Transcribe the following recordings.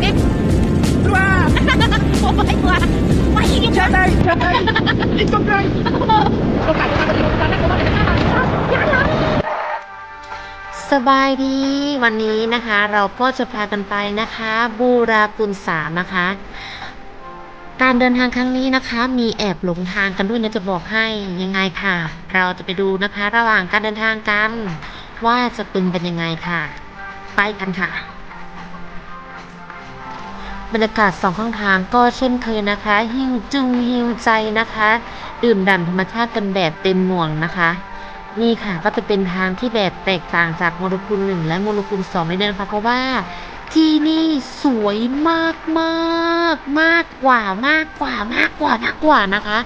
เอ๊ะ Keluar! โอ้ยตัวไม่ดีกว่า Jangan! Jangan! Itu kan! สบายดีวันนี้นะคะ เราก็จะพากันไปนะคะ บูรากุลสามนะคะ การเดินทางครั้งนี้นะคะ มีแอบหลงทางกันด้วยนะจะบอกให้ยังไงค่ะ เราจะไปดูนะคะ ระหว่างการเดินทางกัน ว่าจะเป็นเป็นยังไงค่ะ ไปกันค่ะ บรรยากาศสองข้างทางก็เช่นเคยนะคะ หิวจุงหิวใจนะคะ ดื่มด่ำธรรมชาติกันแบบเต็มหน่วงนะคะ นี่ค่ะก็จะเป็นทางที่แบบแตกต่างจากโมเลกุลหนึ่งและโมเลกุลสองนิดนึงนะคะเพราะว่าที่นี่สวยมากมากมากกว่ามากกว่ามากกว่ามากกว่านะคะ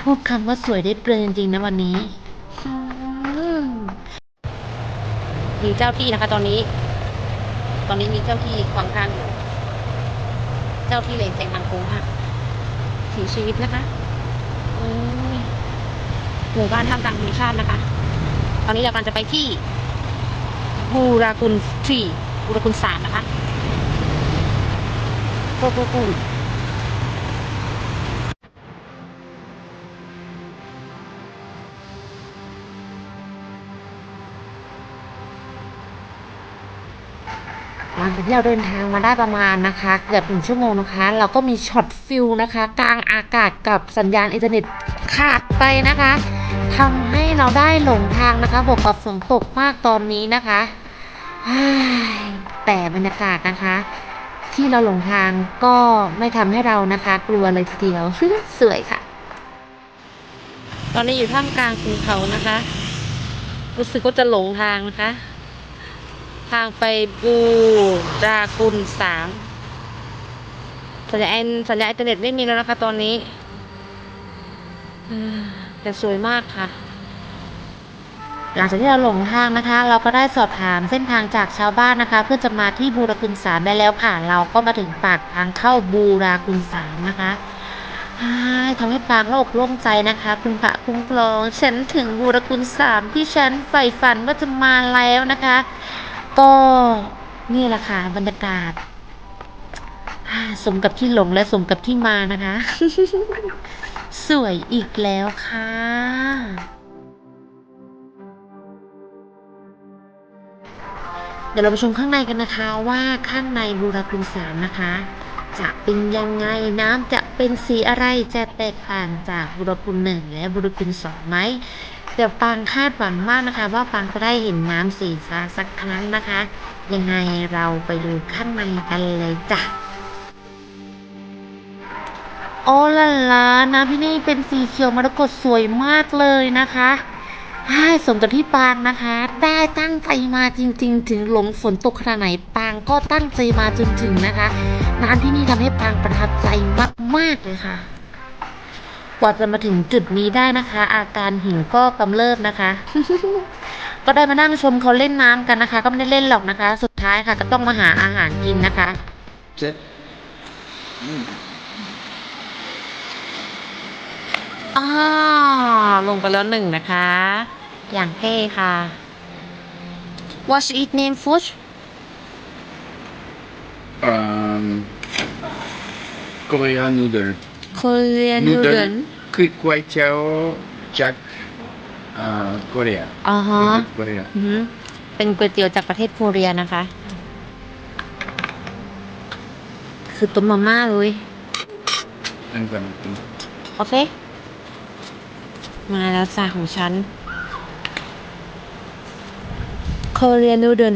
พูดคำว่าสวยได้เปลืองจริงๆนะวันนี้มีเจ้าที่นะคะตอนนี้ ตอนนี้มีเจ้าที่ขวางทางอยู่ เจ้าที่เลนแสงทางโค้งค่ะสีชีวิตนะคะหมู่บ้านท่ามกลางธรรมชาตินะคะ ตอนนี้เรากำลังจะไปที่บูรากุลสี่บูรากุลสามนะคะโกูกู หลังจากที่เราเดินทางมาได้ประมาณนะคะเกือบหนึ่งชั่วโมงนะคะ เราก็มีช็อตฟิลนะคะ กลางอากาศกับสัญญาณอินเทอร์เน็ตขาดไปนะคะทำให้เราได้หลงทางนะคะบวกกับฝนตกมากตอนนี้นะคะแต่บรรยากาศนะคะ ที่เราหลงทางก็ไม่ทำให้เรานะคะ กลัวเลยทีเดียวสวยค่ะ ตอนนี้อยู่ท่ามกลางภูเขานะคะ รู้สึกว่าจะหลงทางนะคะ ทางไปบูรากุลสามสัญญาณสัญญาอินเทอร์เน็ตไม่มีแล้วนะคะตอนนี้แต่สวยมากค่ะ หลังจากที่เราหลงทางนะคะ เราก็ได้สอบถามเส้นทางจากชาวบ้านนะคะ เพื่อจะมาที่บูรากุลสามได้แล้วค่ะเราก็มาถึงปากทางเข้าบูรากุลสามนะคะอ้ายทำให้ปางโลกโล่งใจนะคะ คุณพระคุ้มครอง ฉันถึงบูรากุลสามที่ฉันใฝ่ฝันว่าจะมาแล้วนะคะ ก็นี่แหละค่ะบรรยากาศสมกับที่หลงและสมกับที่มานะคะ สวยอีกแล้วค่ะเดี๋ยวเราไปชมข้างในกันนะคะว่าข้างในบูรากุลสามนะคะ จะเป็นยังไงน้ำจะเป็นสีอะไรจะแตกต่างจากบูรากุลหนึ่งและบูรากุลสองไหม เดี๋ยวปางคาดหวังมากนะคะ ว่าปางจะได้เห็นน้ำสีฟ้าสักครั้งนะคะ ยังไงเราไปดูข้างในกันเลยจ้ะโอ้ละละน้ำที่นี่เป็นสีเขียวมรกตสวยมากเลยนะคะให้สมกับที่ปางนะคะ ได้ตั้งใจมาจริง ๆ ถึงหลงฝนตกขนาดไหนปางก็ตั้งใจมาจนถึงนะคะ น้ำที่นี่ทำให้ปางประทับใจมากๆเลยค่ะ กว่าจะมาถึงจุดนี้ได้นะคะ อาการหิวก็กำเริบนะคะ ก็ได้มานั่งชมเขาเล่นน้ำกันนะคะ ก็ไม่ได้เล่นหรอกนะคะ สุดท้ายค่ะ ก็ต้องมาหาอาหารกินนะคะอ้าวลงไปแล้วหนึ่งนะคะ อย่างเท่ค่ะ What's its name Fush Um, Korean noodle. Korean noodle Quick Kwai Chow Jack uh, Korea. อ่าฮะ Korea. อือหือเป็นก๋วยเตี๋ยวจากประเทศโคเรียนะคะ คือต้มมาม่าเลย Ang ganun. โอเคมาแล้วจ้าของฉัน โคเรียนูเดิล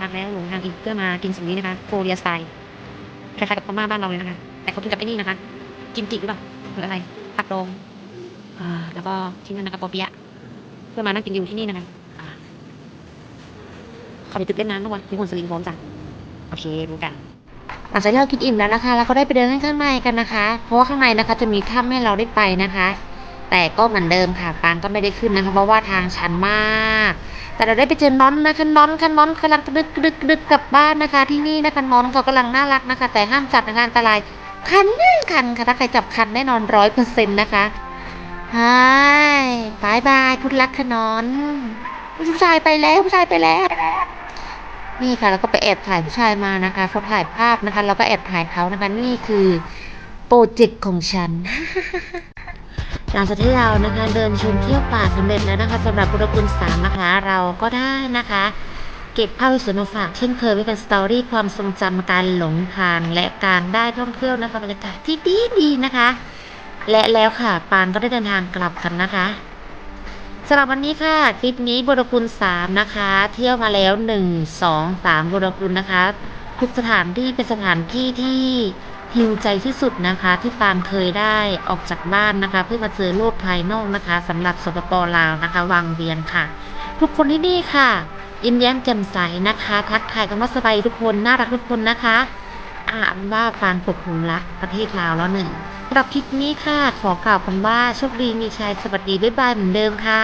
ทางแล้วหลงทางอีกเพื่อมากินสิ่งนี้นะคะ โคเรียสไตล์คล้ายๆกับพม่าบ้านเราเลยนะคะ แต่เขากินกับไอ้นี่นะคะ กิมจิหรือเปล่าหรืออะไรผักดองอ่าแล้วก็ที่นั่นนะคะปอเปียะเพื่อมานั่งกินอยู่ที่นี่นะคะอ่าเขาไปตึกเล่นน้ำทุกวันมีคนสลิงพร้อมจ้ะโอเครู้กันหลังจากที่เรากินอิ่มแล้วนะคะเราก็ได้ไปเดินข้างในกันนะคะ เพราะว่าข้างในนะคะจะมีถ้ำให้เราได้ไปนะคะ แต่ก็เหมือนเดิมค่ะปางก็ไม่ได้ขึ้นนะคะ เพราะว่าทางชันมาก แต่เราได้ไปเจอน้อนนะคะน้อนค่ะน้อนกำลังดึกดึกดึกกลับบ้านนะคะ ที่นี่นะคะน้อนเขากำลังน่ารักนะคะ แต่ห้ามจับนะคะอันตราย คันคันค่ะถ้าใครจับคันแน่นอนร้อยเปอร์เซ็นต์นะคะฮายบายบายคุณรักค่ะน้อนผู้ชายไปแล้วผู้ชายไปแล้ว นี่ค่ะแล้วก็ไปแอบถ่ายผู้ชายมานะคะเขาถ่ายภาพนะคะ เราก็แอบถ่ายเขานะคะนี่คือโปรเจกต์ของฉันหลังจากที่เรานะคะเดินชมเที่ยวป่าสำเร็จแล้วนะคะสำหรับบุรคุณสามนะคะ เราก็ได้นะคะ เก็บภาพสวยมาฝากเช่นเคยไว้เป็นสตอรี่ความทรงจำการหลงทางและการได้ท่องเที่ยวนะคะบรรยากาศที่ดีดีๆนะคะ และแล้วค่ะปานก็ได้เดินทางกลับกันนะคะสำหรับวันนี้ค่ะคลิปนี้บุรคุณสามนะคะ เที่ยวมาแล้วหนึ่งสองสามบุรคุณนะคะ ทุกสถานที่เป็นสถานที่ที่ ฮิวใจที่สุดนะคะที่ปานเคยได้ออกจากบ้านนะคะ เพื่อมาเจอโลกภายนอกนะคะสำหรับสปปลาวนะคะ วังเวียงค่ะ ทุกคนที่นี่ค่ะยิ้มแย้มแจ่มใสนะคะ ทักทายกันว่าสบายทุกคนน่ารักทุกคนนะคะอ่านว่าฟานปกคลุมรักประเทศลาวแล้วหนึ่งสำหรับคลิปนี้ค่ะ ขอกล่าวคำว่าโชคดีมีชัยสวัสดีบ๊ายบายเหมือนเดิมค่ะ